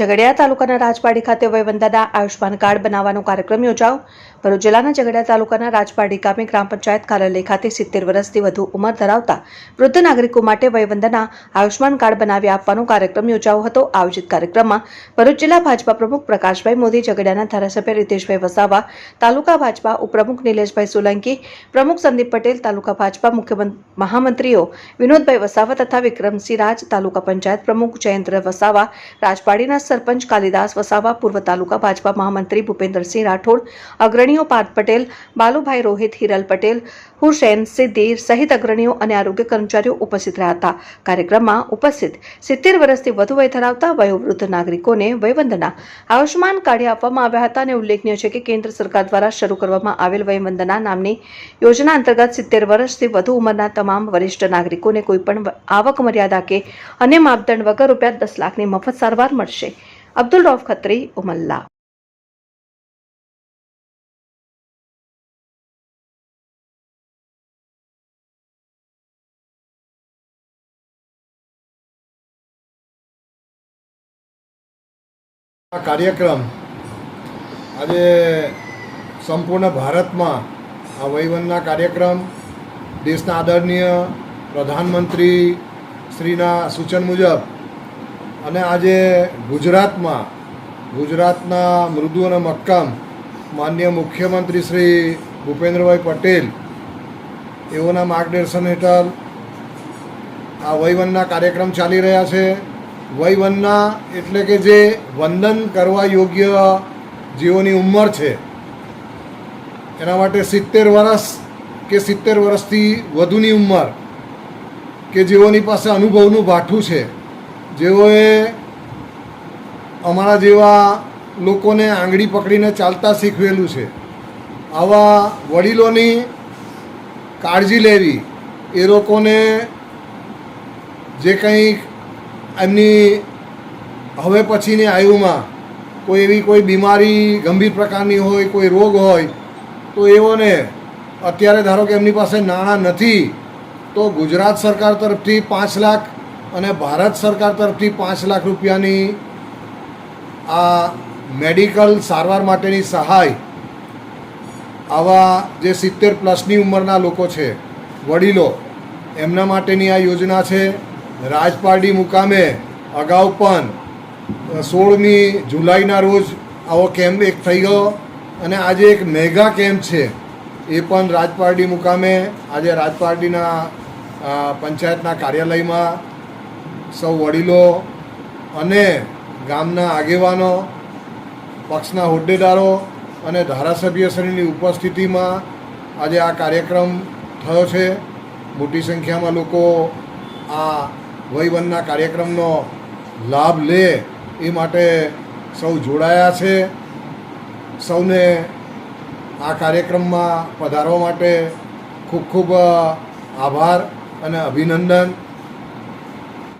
ઝઘડિયા તાલુકાના રાજપાડી ખાતે વયવંદાના આયુષ્માન કાર્ડ બનાવવાનો કાર્યક્રમ યોજાયો. ભરૂચ જિલ્લાના ઝઘડિયા તાલુકાના રાજપાડી ગામે ગ્રામ પંચાયત કાર્યાલય ખાતે સિત્તેર વર્ષથી વધુ ઉંમર ધરાવતા વૃદ્ધ નાગરિકો માટે વયવંદના આયુષ્માન કાર્ડ બનાવી આપવાનો કાર્યક્રમ યોજાયો હતો. આયોજિત કાર્યક્રમમાં ભરૂચ જિલ્લા ભાજપા પ્રમુખ પ્રકાશભાઈ મોદી, ઝઘડિયાના ધારાસભ્ય રીતેશભાઈ વસાવા, તાલુકા ભાજપા ઉપપ્રમુખ નિલેશભાઈ સોલંકી, પ્રમુખ સંદીપ પટેલ, તાલુકા ભાજપા મુખ્યમંત્રી મહામંત્રીઓ વિનોદભાઈ વસાવા તથા વિક્રમસિંહ રાજ, તાલુકા પંચાયત પ્રમુખ જયેન્દ્ર વસાવા, રાજપાડીના સરપંચ કાલિદાસ વસાવા, પૂર્વ તાલુકા ભાજપા મહામંત્રી ભૂપેન્દ્રસિંહ રાઠોડ, અગ્રણીઓ પાર્થ પટેલ, બાલુભાઈ રોહિત, હિરલ પટેલ, હુસેન સિદ્દીર સહિત અગ્રણીઓ અને આરોગ્ય કર્મચારીઓ ઉપસ્થિત રહ્યા હતા. કાર્યક્રમમાં ઉપસ્થિત સિત્તેર વર્ષથી વધુ વય ધરાવતા વયોવૃદ્ધ નાગરિકોને વયવંદના આયુષ્માન કાર્ડ આપવામાં આવ્યા હતા અને ઉલ્લેખનીય છે કે કેન્દ્ર સરકાર દ્વારા શરૂ કરવામાં આવેલ વયવંદના નામની યોજના અંતર્ગત સિત્તેર વર્ષથી વધુ ઉંમરના તમામ વરિષ્ઠ નાગરિકોને કોઈપણ આવક મર્યાદા કે અન્ય માપદંડ વગર રૂપિયા દસ લાખની મફત સારવાર મળશે. અબ્દુલ રૌફ ખત્રી ઉમલ્લા આ કાર્યક્રમ આજે સંપૂર્ણ ભારતમાં આ વહીવટના કાર્યક્રમ, દેશના આદરણીય પ્રધાનમંત્રી શ્રીના સૂચન મુજબ અને આજે ગુજરાતમાં, ગુજરાતના મૃદુ અને મક્કમ માન્ય મુખ્યમંત્રી શ્રી ભૂપેન્દ્રભાઈ પટેલ એઓના માર્ગદર્શન હેઠળ આ વયવનના કાર્યક્રમ ચાલી રહ્યા છે. વયવનના એટલે કે જે વંદન કરવા યોગ્ય જેઓની ઉંમર છે, એના માટે સિત્તેર વર્ષ કે સિત્તેર વર્ષથી વધુની ઉંમર કે જેઓની પાસે અનુભવનું ભાઠું છે જેઓએ અમારા જેવા લોકોને આંગળી પકડીને ચાલતા શીખવેલું છે. આવા વડીલોની કાળજી લેવી, એ લોકોને જે કંઈ એમની હવે પછીની આયુમાં કોઈ એવી કોઈ બીમારી ગંભીર પ્રકારની હોય, કોઈ રોગ હોય, તો એઓને અત્યારે ધારો કે એમની પાસે નાણાં નથી, તો ગુજરાત સરકાર તરફથી પાંચ લાખ અને ભારત સરકાર તરફથી પાંચ લાખ રૂપિયાની આ મેડિકલ સારવાર માટેની સહાય આવા જે સિત્તેર પ્લસની ઉંમરના લોકો છે, વડીલો, એમના માટેની આ યોજના છે. રાજપારડી મુકામે અગાઉ પણ સોળમી જુલાઈના રોજ આવો કેમ્પ એક થઈ ગયો અને આજે એક મેગા કેમ્પ છે. એ પણ રાજપારડી મુકામે આજે રાજપારડીના પંચાયતના કાર્યાલયમાં સૌ વડીલો અને ગામના આગેવાનો, પક્ષના હોદ્દેદારો અને ધારાસભ્યશ્રીની ઉપસ્થિતિમાં આજે આ કાર્યક્રમ થયો છે. મોટી સંખ્યામાં લોકો આ વયવનના કાર્યક્રમનો લાભ લે એ માટે સૌ જોડાયા છે. સૌને આ કાર્યક્રમમાં પધારવા માટે ખૂબ ખૂબ આભાર અને અભિનંદન.